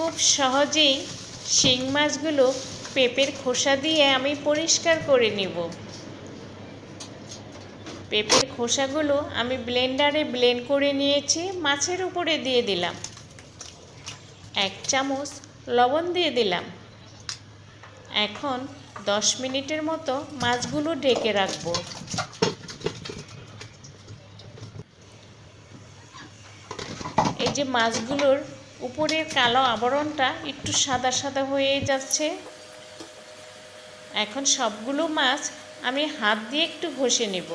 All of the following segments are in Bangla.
খুব সহজেই শিং মাছগুলো পেঁপের খোসা দিয়ে আমি পরিষ্কার করে নিব। পেঁপের খোসাগুলো আমি ব্লেন্ডারে ব্লেন্ড করে নিয়েছি, মাছের উপরে দিয়ে দিলাম। এক চামচ লবণ দিয়ে দিলাম। এখন দশ মিনিটের মতো মাছগুলো ঢেকে রাখব। এই যে মাছগুলোর উপরের কালো আবরণটা একটু সাদা সাদা হয়ে যাচ্ছে। এখন সবগুলো মাছ আমি হাত দিয়ে একটু ঘষে নেব।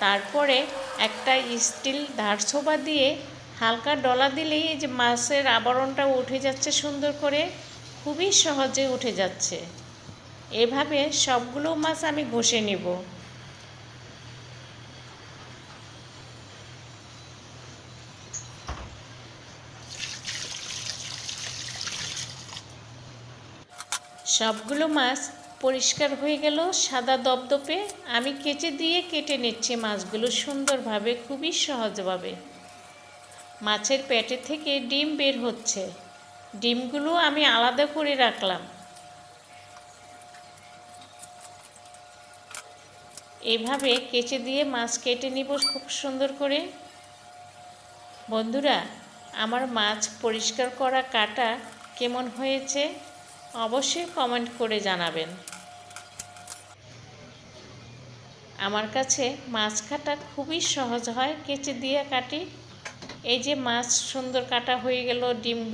তারপরে একটা স্টিল ধারছোবা দিয়ে হালকা ডলা দিলেই এই যে মাছের আবরণটা উঠে যাচ্ছে সুন্দর করে, খুবই সহজে উঠে যাচ্ছে। এভাবে সবগুলো মাছ আমি ঘষে নেব। সবগুলো মাছ পরিষ্কার হয়ে গেল, সাদা দপদপে। আমি কেচে দিয়ে কেটে নিচ্ছি মাছগুলো সুন্দরভাবে, খুবই সহজভাবে। মাছের পেটে থেকে ডিম বের হচ্ছে। ডিমগুলো আমি আলাদা করে রাখলাম। এভাবে কেচে দিয়ে মাছ কেটে নিব খুব সুন্দর করে। বন্ধুরা, আমার মাছ পরিষ্কার করা কাটা কেমন হয়েছে? অবশ্যই কমেন্ট করে জানাবেন। আমার কাছে মাছ কাটা খুবই সহজ হয়, কেচে দিয়ে কাটি। এই যে মাছ সুন্দর কাটা হয়ে গেল, ডিম